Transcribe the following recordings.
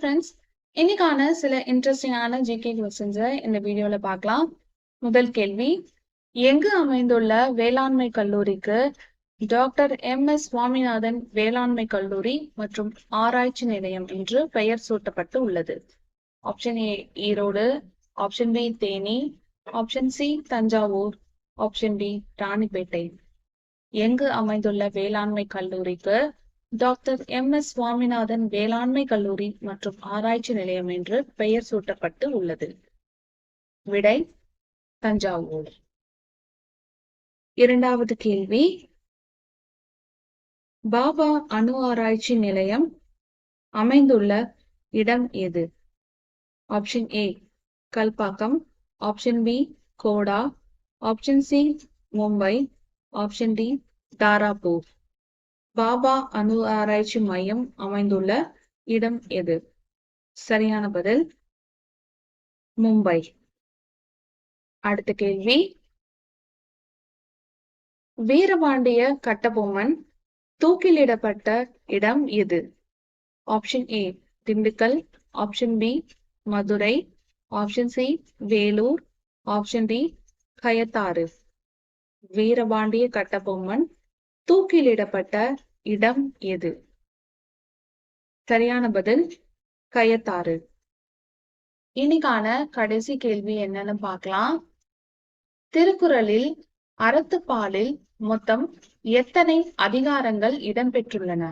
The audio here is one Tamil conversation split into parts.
ஃப்ரெண்ட்ஸ் இன்னைக்கான சில இன்ட்ரெஸ்டிங்கான ஜிகே கொஸ்டின்ஸை இந்த வீடியோல பார்க்கலாம். முதல் கேள்வி எங்கு அமைந்துள்ள வேளாண்மை கல்லூரிக்கு டாக்டர் எம் எஸ் சுவாமிநாதன் வேளாண்மை கல்லூரி மற்றும் ஆராய்ச்சி நிலையம் என்று பெயர் சூட்டப்பட்டு உள்ளது. Option A Erode. Option B Theni. Option C Thanjavur. Option D Ranipet. எங்கு அமைந்துள்ள வேளாண்மை கல்லூரிக்கு டாக்டர் எம் எஸ் சுவாமிநாதன் வேளாண்மை கல்லூரி மற்றும் ஆராய்ச்சி நிலையம் என்று பெயர் சூட்டப்பட்டு உள்ளது. விடை தஞ்சாவூர். இரண்டாவது கேள்வி. பாபா அணு ஆராய்ச்சி நிலையம் அமைந்துள்ள இடம் எது? Option A Kalpakkam. Option B Kota. Option C Mumbai. Option D Tarapur. Bhabha அணு ஆராய்ச்சி மையம் அமைந்துள்ள இடம் எது? சரியான பதில் மும்பை. அடுத்த கேள்வி. வீரபாண்டிய கட்டபொம்மன் தூக்கிலிடப்பட்ட இடம் எது? Option A Dindigul. Option B Madurai. Option C Vellore. Option D Kayathar. Veerapandiya Kattabomman தூக்கிலிடப்பட்ட இடம் எது? சரியான பதில் கயத்தாறு. இன்னைக்கான கடைசி கேள்வி என்னன்னு பார்க்கலாம். திருக்குறளில் அறத்துப்பாலில் மொத்தம் எத்தனை அதிகாரங்கள் இடம்பெற்றுள்ளன?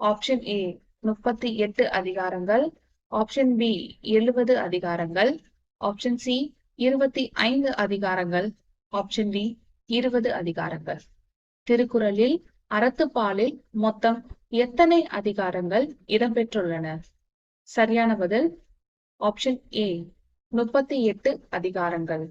ஆப்ஷன் ஏ முப்பத்தி எட்டு அதிகாரங்கள். ஆப்ஷன் பி எழுபது அதிகாரங்கள். ஆப்ஷன் சி இருபத்தி ஐந்து அதிகாரங்கள். ஆப்ஷன் டி இருபது அதிகாரங்கள். திருக்குறளில் அறத்துப்பாலில் மொத்தம் எத்தனை அதிகாரங்கள் இடம்பெற்றுள்ளன? சரியான பதில் ஆப்ஷன் ஏ முப்பத்தி எட்டு அதிகாரங்கள்.